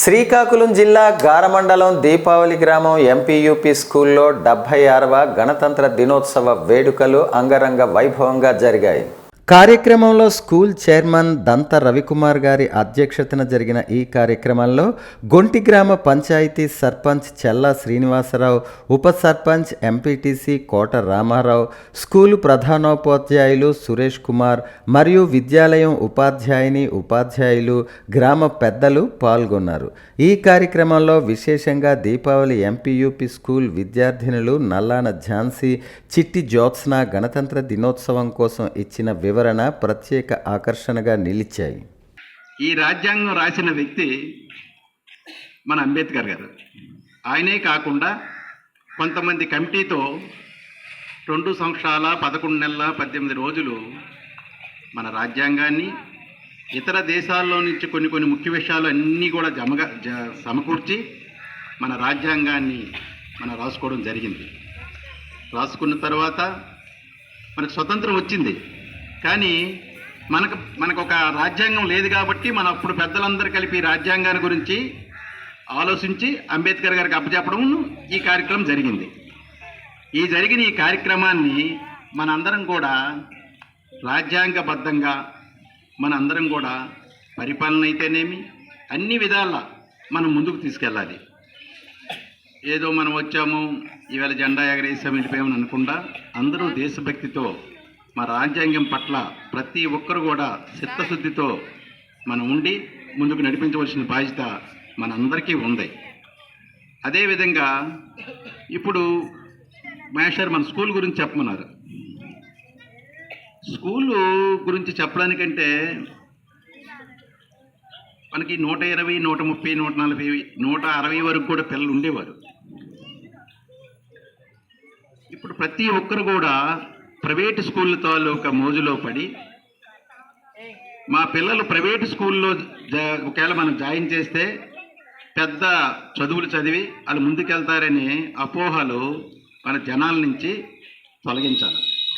శ్రీకాకుళం జిల్లా గారమండలం దీపావళి గ్రామం ఎంపీయూపీ స్కూల్లో డెబ్భై ఆరవ గణతంత్ర దినోత్సవ వేడుకలు అంగరంగ వైభవంగా జరిగాయి. కార్యక్రమంలో స్కూల్ చైర్మన్ దంత రవికుమార్ గారి అధ్యక్షతన జరిగిన ఈ కార్యక్రమంలో గొంటి గ్రామ పంచాయతీ సర్పంచ్ చెల్లా శ్రీనివాసరావు ఉప సర్పంచ్ ఎంపీటీసీ కోట రామారావు స్కూలు ప్రధానోపాధ్యాయులు సురేష్ కుమార్ మరియు విద్యాలయం ఉపాధ్యాయుని ఉపాధ్యాయులు గ్రామ పెద్దలు పాల్గొన్నారు. ఈ కార్యక్రమంలో విశేషంగా దీపావళి ఎంపీయూపీ స్కూల్ విద్యార్థినులు నల్లాన ఝాన్సీ చిట్టి జ్యోత్స్న గణతంత్ర దినోత్సవం కోసం ఇచ్చిన వివరణ ప్రత్యేక ఆకర్షణగా నిలిచాయి. ఈ రాజ్యాంగం రాసిన వ్యక్తి మన అంబేద్కర్ గారు. ఆయనే కాకుండా కొంతమంది కమిటీతో రెండు సంవత్సరాల పదకొండు నెలల పద్దెనిమిది రోజులు మన రాజ్యాంగాన్ని ఇతర దేశాల్లో నుంచి కొన్ని కొన్ని ముఖ్య విషయాలు అన్నీ కూడా జమగా జ సమకూర్చి మన రాజ్యాంగాన్ని మనం రాసుకోవడం జరిగింది. రాసుకున్న తర్వాత మనకు స్వతంత్రం వచ్చింది. కానీ మనకు మనకు ఒక రాజ్యాంగం లేదు కాబట్టి మన అప్పుడు పెద్దలందరూ కలిపి రాజ్యాంగాన్ని గురించి ఆలోచించి అంబేద్కర్ గారికి అప్పచెప్పడం ఈ కార్యక్రమం జరిగింది. ఈ జరిగిన ఈ కార్యక్రమాన్ని మనందరం కూడా రాజ్యాంగబద్ధంగా మనందరం కూడా పరిపాలన అయితేనేమి అన్ని విధాల మనం ముందుకు తీసుకెళ్ళాలి. ఏదో మనం వచ్చాము ఈవేళ జెండా ఎగరేసాము వెళ్ళిపోయామని అనుకుండా అందరూ దేశభక్తితో మా రాజ్యాంగం పట్ల ప్రతి ఒక్కరు కూడా చిత్తశుద్ధితో మనం ఉండి ముందుకు నడిపించవలసిన బాధ్యత మనందరికీ ఉంది. అదేవిధంగా ఇప్పుడు మేషర్ మన స్కూల్ గురించి చెప్పమన్నారు. స్కూలు గురించి చెప్పడానికంటే మనకి నూట ఇరవై నూట ముప్పై నూట నలభై నూట అరవై వరకు కూడా పిల్లలు ఉండేవారు. ఇప్పుడు ప్రతి ఒక్కరు కూడా ప్రైవేట్ స్కూల్ తాలూకా మోజులో పడి మా పిల్లలు ప్రైవేట్ స్కూల్లో జా- ఒకవేళ మనం జాయిన్ చేస్తే పెద్ద చదువులు చదివి వాళ్ళు ముందుకెళ్తారని అపోహలు మన జనాల నుంచి తొలగించాలి.